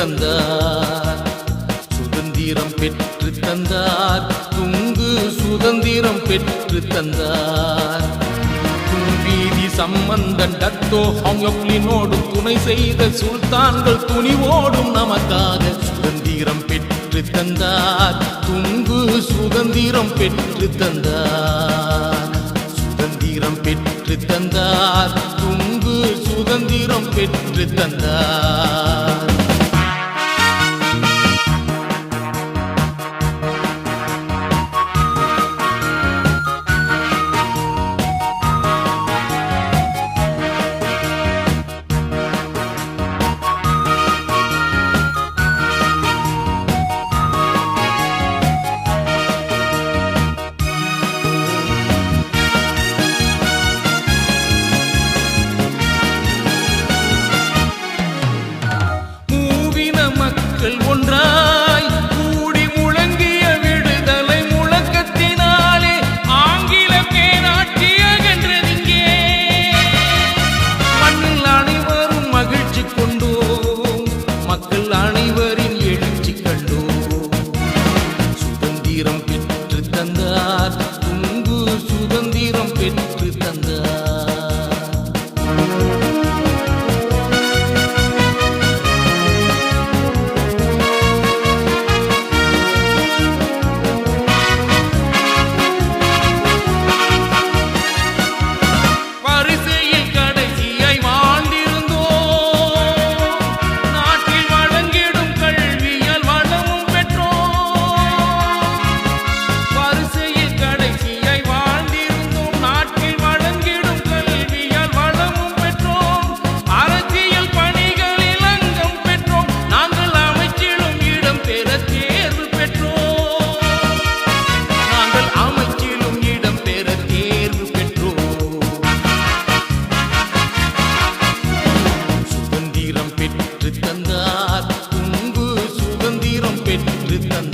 தந்தார். சுதந்திரம் பெற்று தந்தார். துங்கு சுதந்திரம் பெற்று தந்தார். தும்பீதி சம்பந்தன் டத்தோ ஹோங்யொக்லினோடு துணை செய்த சுல்தான்கள் துணிவோடும் நமக்காக சுதந்திரம் பெற்று தந்தார். துங்கு சுதந்திரம் பெற்று தந்தார். சுதந்திரம் பெற்று தந்தார். துங்கு சுதந்திரம் பெற்று தந்தார்.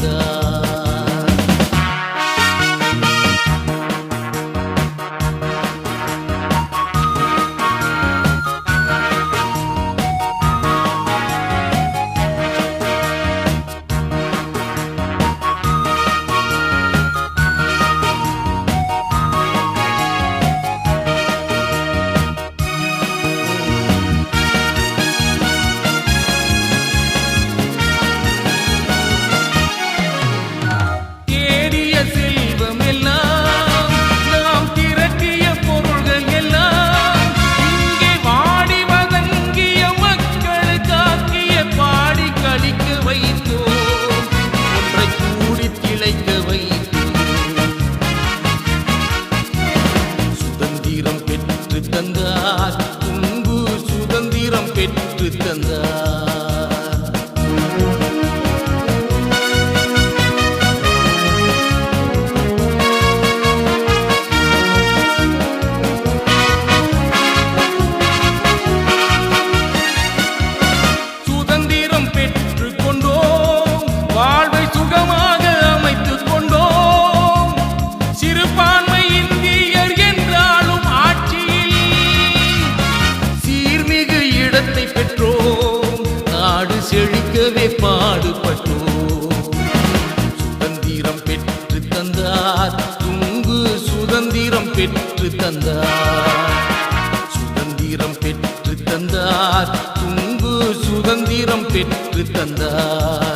love. செழிக்கவே பாடுபட்டோம் சுதந்திரம் பெற்று தந்தார் துங்கு சுதந்திரம் பெற்று தந்தார். சுதந்திரம் பெற்று தந்தார் துங்கு சுதந்திரம் பெற்று தந்தார்.